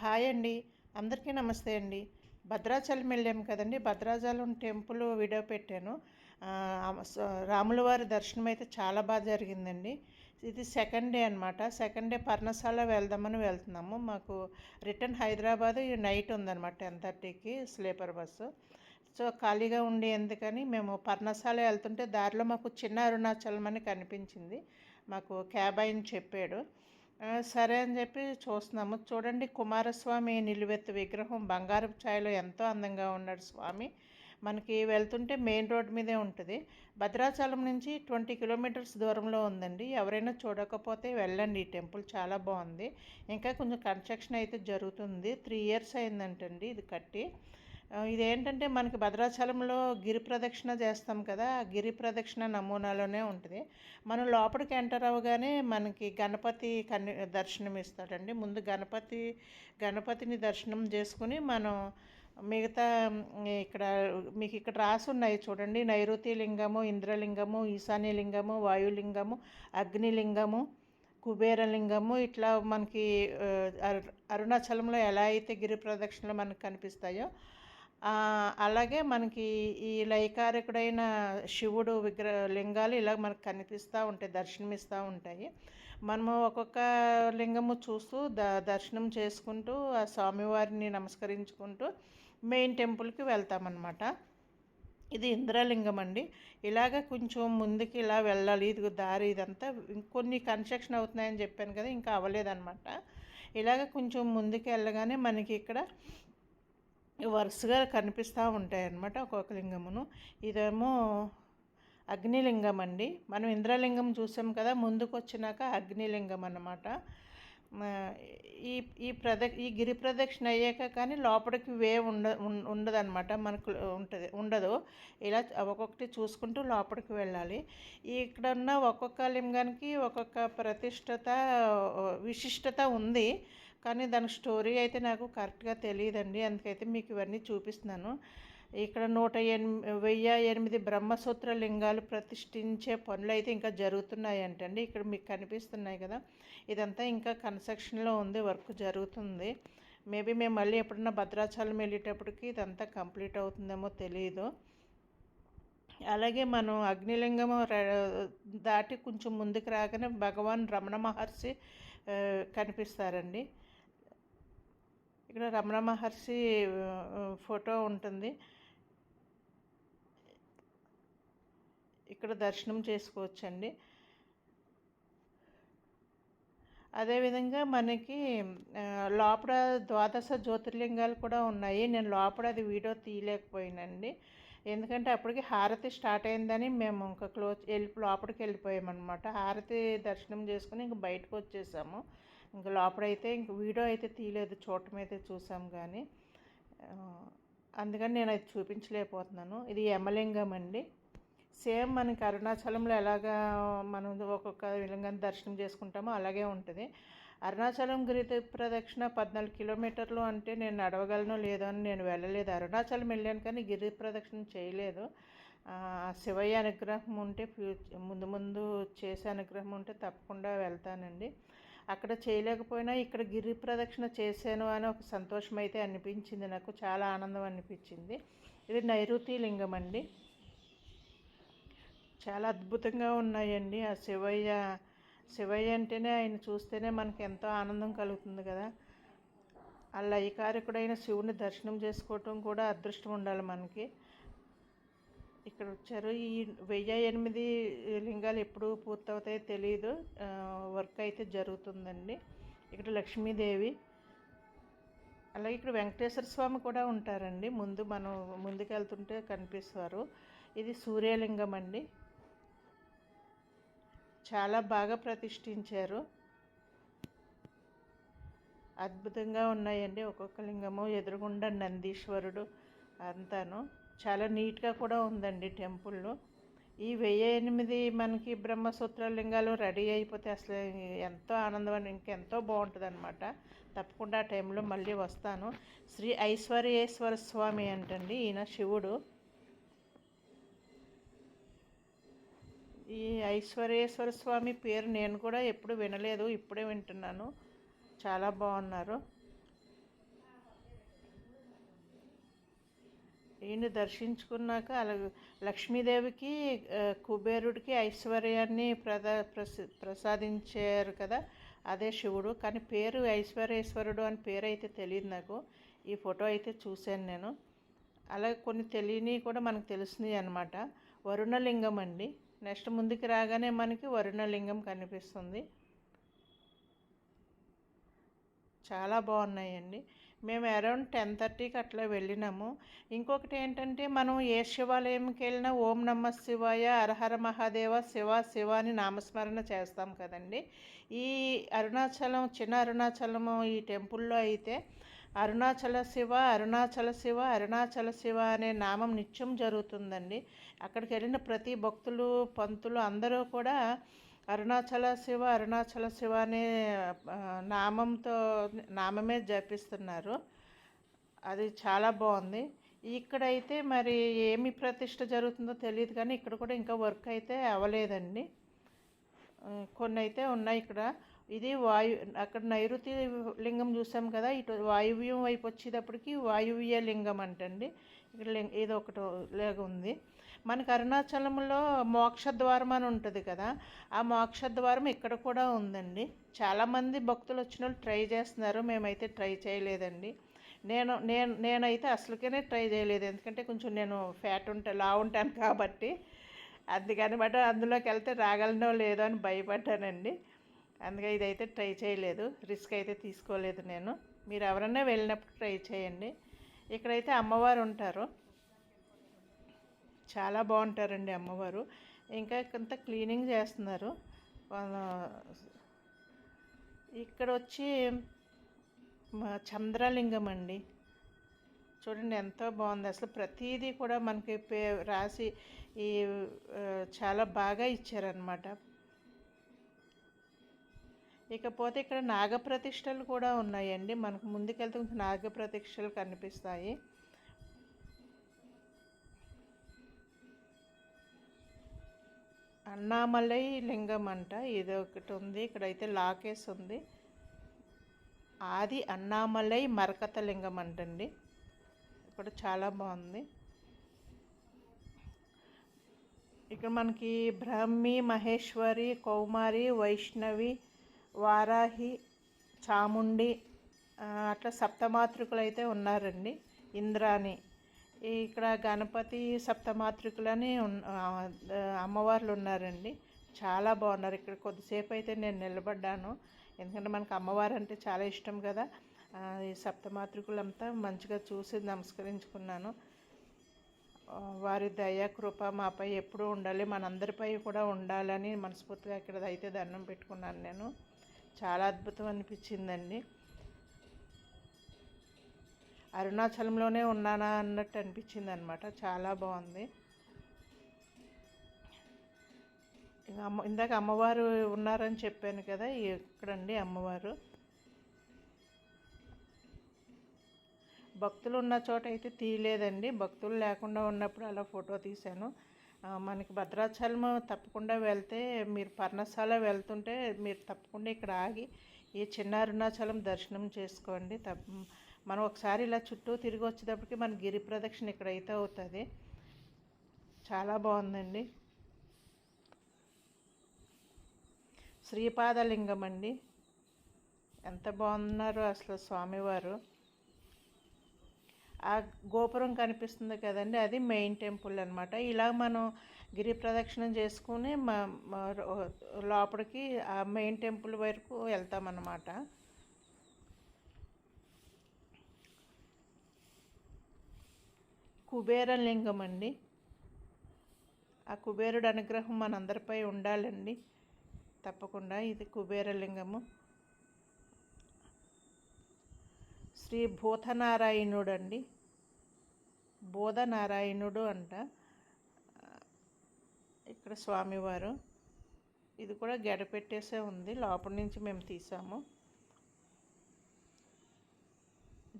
Hi అండి. అందరికీ నమస్తే అండి. భద్రాచలం వెళ్ళాము కదండి. భద్రాచలం టెంపుల్ వీడియో పెట్టాను. రాముల వారి దర్శనం అయితే చాలా బాగా జరిగిందండి. ఇది సెకండ్ డే అనమాట సెకండ్ డే పర్ణశాల వెళ్దామని వెళ్తున్నాము. మాకు రిటర్న్ హైదరాబాద్ నైట్ ఉందన్నమాట టెన్ థర్టీకి స్లీపర్ బస్సు. సో ఖాళీగా ఉండి ఎందుకని మేము పర్ణశాల వెళ్తుంటే దారిలో మాకు చిన్న అరుణాచలం అని కనిపించింది. మాకు క్యాబ్ ఆయన చెప్పాడు. సరే అని చెప్పి చూస్తున్నాము. చూడండి కుమారస్వామి నిలువెత్తు విగ్రహం బంగారపు ఛాయలో ఎంతో అందంగా ఉన్నాడు స్వామి. మనకి వెళ్తుంటే మెయిన్ రోడ్ మీదే ఉంటుంది. భద్రాచలం నుంచి ట్వంటీ కిలోమీటర్స్ దూరంలో ఉందండి. ఎవరైనా చూడకపోతే వెళ్ళండి. ఈ టెంపుల్ చాలా బాగుంది. ఇంకా కొంచెం కన్స్ట్రక్షన్ అయితే జరుగుతుంది. త్రీ ఇయర్స్ అయిందంటండి ఇది కట్టి. ఇదేంటంటే మనకి భద్రాచలంలో గిరి ప్రదక్షిణ చేస్తాం కదా గిరి ప్రదక్షిణ నమూనాలోనే ఉంటుంది. మనం లోపలికి ఎంటర్ అవ్వగానే మనకి గణపతి కన్ దర్శనం ఇస్తాడండి ముందు గణపతి గణపతిని దర్శనం చేసుకుని మనం మిగతా ఇక్కడ మీకు ఇక్కడ రాసి ఉన్నాయి చూడండి. నైరుతి లింగము ఇంద్రలింగము ఈశాన్యలింగము వాయులింగము అగ్నిలింగము కుబేరలింగము ఇట్లా మనకి అరు- అరుణాచలంలో ఎలా అయితే గిరి ప్రదక్షిణలు మనకు కనిపిస్తాయో అలాగే మనకి ఈ లైకారకుడైన శివుడు విగ్రహ లింగాలు ఇలా మనకు కనిపిస్తూ ఉంటాయి దర్శనమిస్తూ ఉంటాయి. మనము ఒక్కొక్క లింగము చూస్తూ ద దర్శనం చేసుకుంటూ ఆ స్వామివారిని నమస్కరించుకుంటూ మెయిన్ టెంపుల్కి వెళ్తామన్నమాట. ఇది ఇంద్రలింగం అండి. ఇలాగ కొంచెం ముందుకి ఇలా వెళ్ళాలి. ఇది దారి ఇదంతా కొన్ని కన్స్ట్రక్షన్ అవుతున్నాయని చెప్పాను కదా ఇంకా అవ్వలేదన్నమాట. ఇలాగ కొంచెం ముందుకు వెళ్ళగానే మనకి ఇక్కడ వరుసగా కనిపిస్తూ ఉంటాయి అన్నమాట ఒక్కొక్క లింగమును. ఇదేమో అగ్నిలింగం అండి మనం ఇంద్రలింగం చూసాం కదా ముందుకు వచ్చినాక అగ్నిలింగం అన్నమాట ఈ ఈ ప్రద ఈ గిరి ప్రదక్షిణ అయ్యాక కానీ లోపలికి వే ఉండ ఉం- ఉండదన్నమాట. మనకు ఉంటుంది ఉండదు. ఇలా ఒక్కొక్కటి చూసుకుంటూ లోపలికి వెళ్ళాలి. ఇక్కడున్న ఇక్కడ ఉన్న ఒక్కొక్క లింగానికి ఒక్కొక్క ప్రతిష్టత విశిష్టత ఉంది. కానీ దాని స్టోరీ అయితే నాకు కరెక్ట్గా తెలియదండి అందుకైతే మీకు ఇవన్నీ చూపిస్తున్నాను. ఇక్కడ నూట ఎనిమిది వెయ్యి ఎనిమిది బ్రహ్మసూత్ర లింగాలు ప్రతిష్ఠించే పనులు అయితే ఇంకా జరుగుతున్నాయి అంటండి ఇక్కడ మీకు కనిపిస్తున్నాయి కదా. ఇదంతా ఇంకా కన్స్ట్రక్షన్లో ఉంది వర్క్ జరుగుతుంది. మేబీ మేము మళ్ళీ ఎప్పుడన్నా భద్రాచలం వెళ్ళేటప్పటికి ఇదంతా కంప్లీట్ అవుతుందేమో తెలియదు అలాగే మనం అగ్నిలింగం దాటి కొంచెం ముందుకు రాగానే భగవాన్ రమణ మహర్షి కనిపిస్తారండి. ఇక్కడ రమణ మహర్షి ఫోటో ఉంటుంది. ఇక్కడ దర్శనం చేసుకోవచ్చండి. అదేవిధంగా మనకి లోపల ద్వాదశ జ్యోతిర్లింగాలు కూడా ఉన్నాయి. నేను లోపల అది వీడియో తీయలేకపోయానండి. ఎందుకంటే అప్పటికి హారతి స్టార్ట్ అయిందని మేము ఇంకా క్లోజ్ వెళ్ళి లోపలికి వెళ్ళిపోయామన్నమాట. హారతి దర్శనం చేసుకుని ఇంక బయటకు వచ్చేసాము. ఇంకా లోపలైతే ఇంక వీడియో అయితే తీయలేదు చూడటం అయితే చూసాం కానీ అందుకని నేను అది చూపించలేకపోతున్నాను. ఇది యమలింగం అండి. సేమ్ మనకి అరుణాచలంలో ఎలాగా మనం ఒక్కొక్క లింగాన్ని దర్శనం చేసుకుంటామో అలాగే ఉంటుంది. అరుణాచలం గిరి ప్రదక్షిణ పద్నాలుగు కిలోమీటర్లు అంటే నేను నడవగలను లేదో అని నేను వెళ్ళలేదు. అరుణాచలం వెళ్ళాను కానీ గిరి ప్రదక్షిణ చేయలేదు. శివయ్య అనుగ్రహం ఉంటే ఫ్యూ- ముందు ముందు చేసే అనుగ్రహం ఉంటే తప్పకుండా వెళ్తానండి. అక్కడ చేయలేకపోయినా ఇక్కడ గిరి ప్రదక్షిణ చేశాను అని ఒక సంతోషం అయితే అనిపించింది. నాకు చాలా ఆనందం అనిపించింది. ఇది నైరుతి లింగం అండి. చాలా అద్భుతంగా ఉన్నాయండి. ఆ శివయ్య శివయ్య అంటేనే ఆయన చూస్తేనే మనకి ఎంతో ఆనందం కలుగుతుంది కదా. ఆ లయకారకుడైన శివుని దర్శనం చేసుకోవటం కూడా అదృష్టం ఉండాలి మనకి. ఇక్కడ వచ్చారు ఈ వెయ్యి ఎనిమిది లింగాలు ఎప్పుడు పూర్తవుతాయో తెలియదు వర్క్ అయితే జరుగుతుందండి. ఇక్కడ లక్ష్మీదేవి అలాగే ఇక్కడ వెంకటేశ్వర స్వామి కూడా ఉంటారండి. ముందు మనం ముందుకు వెళ్తుంటే కనిపిస్తారు. ఇది సూర్యలింగం అండి. చాలా బాగా ప్రతిష్ఠించారు. అద్భుతంగా ఉన్నాయండి. ఒక్కొక్క లింగము. ఎదురుగుండా నందీశ్వరుడు అంతాను. చాలా నీట్గా కూడా ఉందండి టెంపుల్ ఈ వెయ్యి ఎనిమిది మనకి బ్రహ్మసూత్ర లింగాలు రెడీ అయిపోతే అసలు ఎంతో ఆనందం ఇంకెంతో బాగుంటుంది అనమాట తప్పకుండా ఆ టైంలో మళ్ళీ వస్తాను. శ్రీ ఐశ్వర్యేశ్వర స్వామి అంటండి ఈయన శివుడు. ఈ ఐశ్వర్యేశ్వర స్వామి పేరు నేను కూడా ఎప్పుడు వినలేదు ఇప్పుడే వింటున్నాను. చాలా బాగున్నారు. ఈయన దర్శించుకున్నాక అలా లక్ష్మీదేవికి కుబేరుడికి ఐశ్వర్యాన్ని ప్రదా ప్రసి ప్రసాదించారు కదా అదే శివుడు. కానీ పేరు ఐశ్వర్యేశ్వరుడు అని పేరు అయితే తెలియదు నాకు. ఈ ఫోటో అయితే చూశాను నేను. అలాగే కొన్ని తెలియని కూడా మనకు తెలిసినాయి అనమాట వరుణలింగం అండి. నెక్స్ట్ ముందుకు రాగానే మనకి వరుణలింగం కనిపిస్తుంది. చాలా బాగున్నాయండి. మేము అరౌండ్ టెన్ థర్టీకి అట్లా వెళ్ళినాము. ఇంకొకటి ఏంటంటే మనం ఏ శివాలయంకి వెళ్ళినా ఓం నమ శివాయ హరహర మహాదేవ శివ శివ అని నామస్మరణ చేస్తాం కదండి. ఈ అరుణాచలం చిన్న అరుణాచలము ఈ టెంపుల్లో అయితే అరుణాచల శివ అరుణాచల శివ అరుణాచల శివ అనే నామం నిత్యం జరుగుతుందండి. అక్కడికి వెళ్ళిన ప్రతి భక్తులు పంతులు అందరూ కూడా అరుణాచల శివ అరుణాచల శివ అనే నామంతో నామమే జపిస్తున్నారు. అది చాలా బాగుంది. ఇక్కడైతే మరి ఏమి ప్రతిష్ట జరుగుతుందో తెలియదు కానీ ఇక్కడ కూడా ఇంకా వర్క్ అయితే అవ్వలేదండి. కొన్ని అయితే ఉన్నాయి ఇక్కడ. ఇది వాయు అక్కడ నైరుతి లింగం చూసాం కదా ఇటు వాయువ్యం వైపు వచ్చేటప్పటికి వాయువ్య లింగం అంటండి. ఇక్కడ లింగ ఇది ఒకటి లాగా ఉంది మనకు అరుణాచలంలో మోక్షద్వారం అని ఉంటుంది కదా ఆ మోక్షద్వారం ఇక్కడ కూడా ఉందండి. చాలామంది భక్తులు వచ్చిన వాళ్ళు ట్రై చేస్తున్నారు మేమైతే ట్రై చేయలేదండి. నేను నేను నేనైతే అసలుకనే ట్రై చేయలేదు ఎందుకంటే కొంచెం నేను ఫ్యాట్ ఉంటా లా ఉంటాను కాబట్టి. అందుకని బట్ అందులోకి వెళ్తే రాగలనో లేదో అని భయపడ్డానండి. అందుకే ఇదైతే ట్రై చేయలేదు రిస్క్ అయితే తీసుకోలేదు నేను. మీరు ఎవరన్నా వెళ్ళినప్పుడు ట్రై చేయండి. ఇక్కడైతే అమ్మవారు ఉంటారు. చాలా బాగుంటారండి అమ్మవారు. ఇంకా కొంత క్లీనింగ్ చేస్తున్నారు. ఇక్కడ వచ్చి చంద్రలింగం అండి. చూడండి ఎంతో బాగుంది. అసలు ప్రతిదీ కూడా మనకి పే రాసి ఈ చాలా బాగా ఇచ్చారనమాట ఇకపోతే ఇక్కడ నాగప్రతిష్టలు కూడా ఉన్నాయండి. మనకు ముందుకెళ్తే నాగప్రతిష్టలు కనిపిస్తాయి. అన్నామలై లింగం అంట. ఇది ఒకటి ఉంది. ఇక్కడైతే లాకేస్ ఉంది. ఆది అన్నామలై మరకత లింగం అంటండి. ఇక్కడ చాలా బాగుంది. ఇక్కడ మనకి బ్రహ్మి మహేశ్వరి కౌమారి వైష్ణవి వారాహి చాముండి అట్లా సప్తమాతృకులు అయితే ఉన్నారండి. ఇంద్రాని ఇక్కడ గణపతి సప్తమాతృకులని ఉన్- అమ్మవార్లు ఉన్నారండి చాలా బాగున్నారు. ఇక్కడ కొద్దిసేపు అయితే నేను నిలబడ్డాను. ఎందుకంటే మనకు అమ్మవారు అంటే చాలా ఇష్టం కదా. ఈ సప్తమాతృకులంతా మంచిగా చూసి నమస్కరించుకున్నాను. వారి దయ కృప మాపై ఎప్పుడూ ఉండాలి. మనందరిపై కూడా ఉండాలని మనస్ఫూర్తిగా ఇక్కడ అయితే దండం పెట్టుకున్నాను నేను. చాలా అద్భుతం అనిపించిందండి. అరుణాచలంలోనే ఉన్నానా అన్నట్టు అనిపించింది అనమాట చాలా బాగుంది. అమ్మ ఇందాక అమ్మవారు ఉన్నారని చెప్పాను కదా ఇక్కడండి అమ్మవారు? భక్తులు ఉన్న చోట అయితే తీయలేదండి. భక్తులు లేకుండా ఉన్నప్పుడు అలా ఫోటో తీశాను. మనకి భద్రాచలం తప్పకుండా వెళ్తే మీరు పర్ణశాల వెళ్తుంటే మీరు తప్పకుండా ఇక్కడ ఆగి ఈ చిన్న అరుణాచలం దర్శనం చేసుకోండి. తప్ప మనం ఒకసారి ఇలా చుట్టూ తిరిగి వచ్చేటప్పటికి మన గిరి ప్రదక్షిణ ఇక్కడైతే అవుతుంది. చాలా బాగుందండి. శ్రీపాదలింగం అండి. ఎంత బాగున్నారు అసలు స్వామివారు. ఆ గోపురం కనిపిస్తుంది కదండి అది మెయిన్ టెంపుల్ అనమాట ఇలా మనం గిరి ప్రదక్షిణం చేసుకుని మా లోపలికి ఆ మెయిన్ టెంపుల్ వరకు వెళ్తామన్నమాట. కుబేర లింగం అండి ఆ కుబేరుడు అనుగ్రహం మనందరిపై ఉండాలండి. తప్పకుండా ఇది కుబేరలింగము. శ్రీ భూతనారాయణుడు అండి బోధనారాయణుడు అంట. ఇక్కడ స్వామివారు. ఇది కూడా గడపెట్టేసే ఉంది. లోపల నుంచి మేము తీసాము.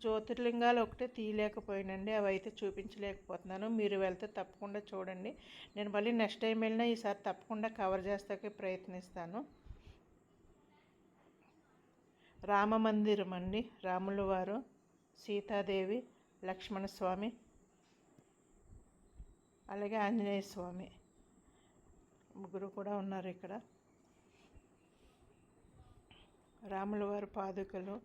జ్యోతిర్లింగాలు ఒకటే తీయలేకపోయానండి. అవి అయితే చూపించలేకపోతున్నాను. మీరు వెళ్తే తప్పకుండా చూడండి. నేను మళ్ళీ నెక్స్ట్ టైం వెళ్ళినా ఈసారి తప్పకుండా కవర్ చేస్తాకే ప్రయత్నిస్తాను. రామ మందిరం అండి. రాముల వారు సీతాదేవి లక్ష్మణస్వామి అలాగే ఆంజనేయ స్వామి ముగ్గురు కూడా ఉన్నారు ఇక్కడ. రాముల వారి పాదుకలు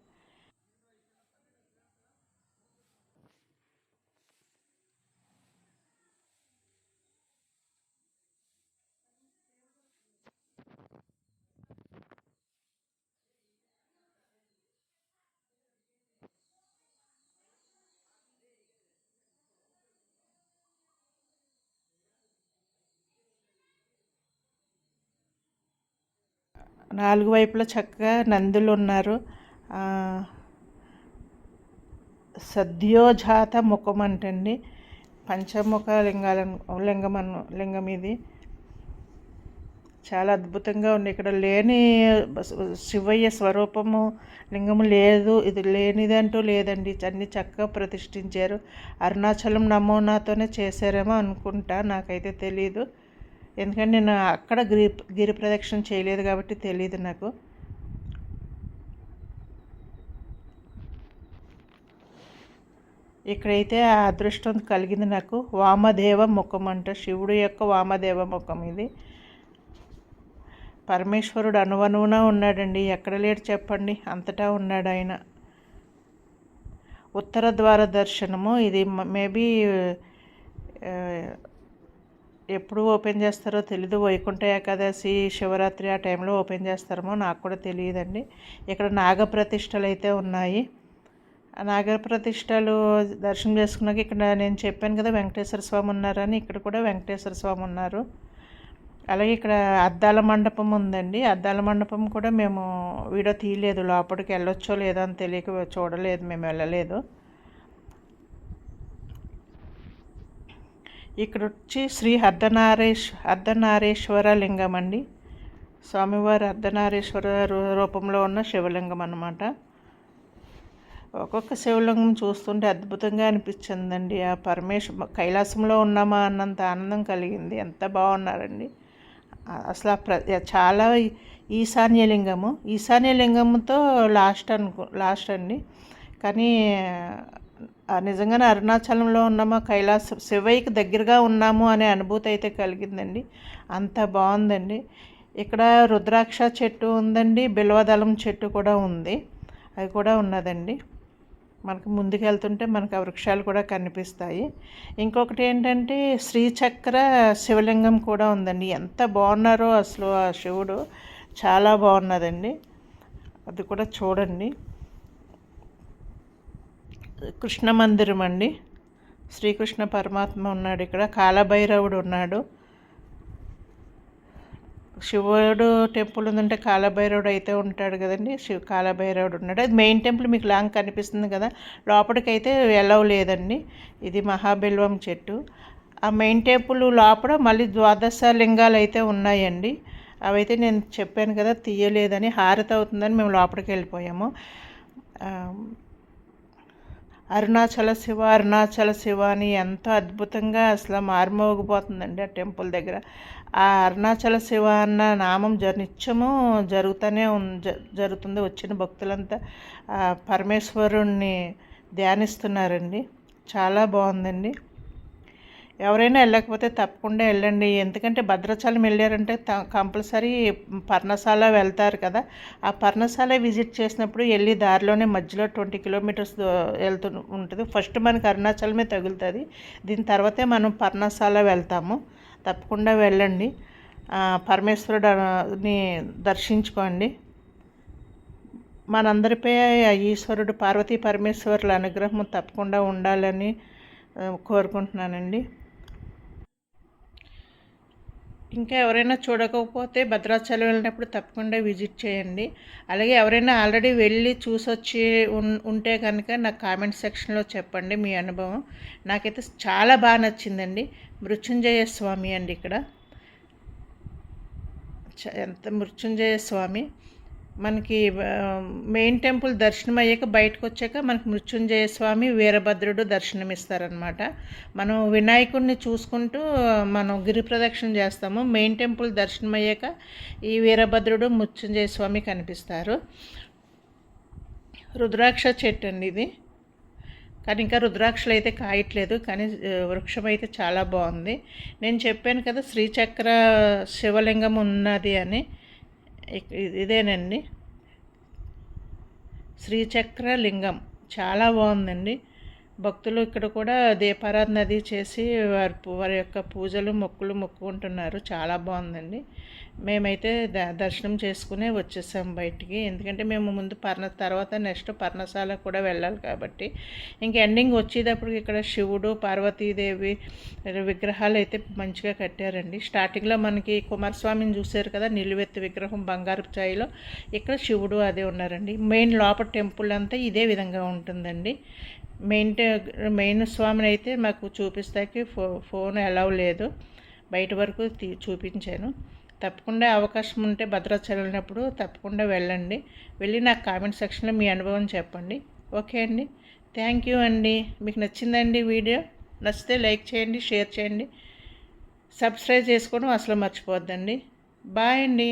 నాలుగు వైపులా చక్కగా నందులు ఉన్నారు సద్యోజాత ముఖం అంటండి. పంచముఖ లింగాల లింగం లింగం ఇది. చాలా అద్భుతంగా ఉంది. ఇక్కడ లేని శివయ్య స్వరూపము లింగము లేదు. ఇది లేనిదంటూ లేదండి. అన్ని చక్కగా ప్రతిష్ఠించారు. అరుణాచలం నమూనాతోనే చేశారేమో అనుకుంటా. నాకైతే తెలీదు. ఎందుకంటే నేను అక్కడ గిరి గిరి ప్రదక్షిణ చేయలేదు కాబట్టి తెలియదు నాకు. ఇక్కడైతే ఆ అదృష్టం కలిగింది నాకు. వామదేవ ముఖం అంట. శివుడు యొక్క వామదేవ ముఖం ఇది. పరమేశ్వరుడు అనువనువున ఉన్నాడండి. ఎక్కడ లేడు చెప్పండి. అంతటా ఉన్నాడు ఆయన. ఉత్తర ద్వార దర్శనము. ఇది మేబీ ఎప్పుడు ఓపెన్ చేస్తారో తెలీదు. వైకుంఠ ఏకాదశి శివరాత్రి ఆ టైంలో ఓపెన్ చేస్తారేమో నాకు కూడా తెలియదండి. ఇక్కడ నాగప్రతిష్టలు అయితే ఉన్నాయి. ఆ నాగప్రతిష్టలు దర్శనం చేసుకున్నాక ఇక్కడ నేను చెప్పాను కదా వెంకటేశ్వర స్వామి ఉన్నారని. ఇక్కడ కూడా వెంకటేశ్వర స్వామి ఉన్నారు. అలాగే ఇక్కడ అద్దాల మండపం ఉందండి. అద్దాల మండపం కూడా మేము వీడియో తీయలేదు. లోపలికి వెళ్ళొచ్చో లేదో అని తెలియక చూడలేదు. మేము వెళ్ళలేదు. ఇక్కడ వచ్చి శ్రీ అర్ధనారేశ్ అర్ధనారేశ్వర లింగం అండి. స్వామివారి అర్ధనారేశ్వర రూ- రూపంలో ఉన్న శివలింగం అన్నమాట. ఒక్కొక్క శివలింగం చూస్తుంటే అద్భుతంగా అనిపించిందండి. ఆ పరమేశ్ కైలాసంలో ఉన్నామా అన్నంత ఆనందం కలిగింది. ఎంత బాగున్నారండి. అసలు ఆ ప్ర చాలా ఈశాన్య లింగము. ఈశాన్య లాస్ట్ అనుకో లాస్ట్ అండి. కానీ నిజంగానే అరుణాచలంలో ఉన్నామా? కైలాస శివయ్యకి దగ్గరగా ఉన్నాము అనే అనుభూతి అయితే కలిగిందండి. అంత బాగుందండి. ఇక్కడ రుద్రాక్ష చెట్టు ఉందండి. బిల్వదళం చెట్టు కూడా ఉంది. అది కూడా ఉన్నదండి. మనకు ముందుకు వెళ్తుంటే మనకు ఆ వృక్షాలు కూడా కనిపిస్తాయి. ఇంకొకటి ఏంటంటే శ్రీచక్ర శివలింగం కూడా ఉందండి. ఎంత బాగున్నారో అసలు ఆ శివుడు. చాలా బాగున్నదండి. అది కూడా చూడండి. కృష్ణ మందిరం అండి. శ్రీకృష్ణ పరమాత్మ ఉన్నాడు ఇక్కడ. కాలభైరవుడు ఉన్నాడు. శివుడు టెంపుల్ ఉందంటే కాలభైరవుడు అయితే ఉంటాడు కదండి. శివ కాలభైరవుడు ఉన్నాడు. అది మెయిన్ టెంపుల్ మీకు లాంగ్ కనిపిస్తుంది కదా. లోపలికైతే ఎలవ్ లేదండి. ఇది మహాబిల్వం చెట్టు. ఆ మెయిన్ టెంపుల్ లోపల మళ్ళీ ద్వాదశ లింగాలు అయితే ఉన్నాయండి. అవైతే నేను చెప్పాను కదా తీయలేదని హారత అవుతుందని మేము లోపలికి వెళ్ళిపోయాము. అరుణాచల శివ అరుణాచల శివ అని ఎంతో అద్భుతంగా అసలు మారుమోగిపోతుందండి ఆ టెంపుల్ దగ్గర. ఆ అరుణాచల శివ అన్న నామం జ నిత్యము జరుగుతూనే ఉం జ- జరుగుతుంది. వచ్చిన భక్తులంతా పరమేశ్వరుణ్ణి ధ్యానిస్తున్నారండి. చాలా బాగుందండి. ఎవరైనా వెళ్ళకపోతే తప్పకుండా వెళ్ళండి. ఎందుకంటే భద్రాచలం వెళ్ళారంటే త- కంపల్సరీ పర్ణశాల వెళ్తారు కదా. ఆ పర్ణశాల విజిట్ చేసినప్పుడు వెళ్ళి దారిలోనే మధ్యలో ట్వంటీ కిలోమీటర్స్ వెళ్తూ ఉంటుంది. ఫస్ట్ మనకి అరుణాచలమే తగులుతుంది. దీని తర్వాతే మనం పర్ణశాల వెళ్తాము. తప్పకుండా వెళ్ళండి. పరమేశ్వరుడుని పరమేశ్వరుడిని దర్శించుకోండి. మనందరిపై ఈశ్వరుడు పార్వతీ పరమేశ్వరుల అనుగ్రహం తప్పకుండా ఉండాలని కోరుకుంటున్నానండి. ఇంకా ఎవరైనా చూడకపోతే భద్రాచలం వెళ్ళినప్పుడు తప్పకుండా విజిట్ చేయండి. అలాగే ఎవరైనా ఆల్రెడీ వెళ్ళి చూసొచ్చి ఉంటే కనుక నాకు కామెంట్ సెక్షన్లో చెప్పండి మీ అనుభవం. నాకైతే చాలా బాగా నచ్చిందండి. మృత్యుంజయ స్వామి అండి ఇక్కడ. చ- ఎంత మృత్యుంజయ స్వామి. మనకి మెయిన్ టెంపుల్ దర్శనం అయ్యాక బయటకు వచ్చాక మనకి మృత్యుంజయ స్వామి వీరభద్రుడు దర్శనమిస్తారనమాట మనం వినాయకుడిని చూసుకుంటూ మనం గిరి ప్రదక్షిణ చేస్తాము. మెయిన్ టెంపుల్ దర్శనం అయ్యాక ఈ వీరభద్రుడు మృత్యుంజయ స్వామి కనిపిస్తారు. రుద్రాక్ష చెట్టు అండి ఇది. కానీ ఇంకా రుద్రాక్షలు అయితే కాయట్లేదు కానీ వృక్షం అయితే చాలా బాగుంది. నేను చెప్పాను కదా శ్రీచక్ర శివలింగం ఉన్నది అని. ఇదేనండి. శ్రీచక్ర లింగం చాలా బాగుందండి. భక్తులు ఇక్కడ కూడా దీపారాధన అది చేసి వారి వారి యొక్క పూజలు మొక్కులు మొక్కుకుంటున్నారు. చాలా బాగుందండి. మేమైతే ద దర్శనం చేసుకునే వచ్చేసాం బయటికి. ఎందుకంటే మేము ముందు పర్ణ తర్వాత నెక్స్ట్ పర్ణశాల కూడా వెళ్ళాలి కాబట్టి. ఇంక ఎండింగ్ వచ్చేటప్పటికి ఇక్కడ శివుడు పార్వతీదేవి విగ్రహాలు అయితే మంచిగా కట్టారండి. స్టార్టింగ్లో మనకి కుమారస్వామిని చూశారు కదా నిలువెత్తు విగ్రహం బంగారు ఛాయిలో. ఇక్కడ శివుడు అదే ఉన్నారండి. మెయిన్ లోపల టెంపుల్ అంతా ఇదే విధంగా ఉంటుందండి. మెయిన్ మెయిన్ స్వామిని అయితే మాకు చూపిస్తాకి ఫో ఫోన్ అలౌ లేదు. బయట వరకు తీ చూపించాను. తప్పకుండా అవకాశం ఉంటే భద్రాచలం వెళ్ళినప్పుడు తప్పకుండా వెళ్ళండి. వెళ్ళి నాకు కామెంట్ సెక్షన్లో మీ అనుభవం చెప్పండి. ఓకే అండి. థ్యాంక్ యూ అండి. మీకు నచ్చిందండి వీడియో? నచ్చితే లైక్ చేయండి షేర్ చేయండి. సబ్స్క్రైబ్ చేసుకోవడం అసలు మర్చిపోద్దండి బాయ్ అండి.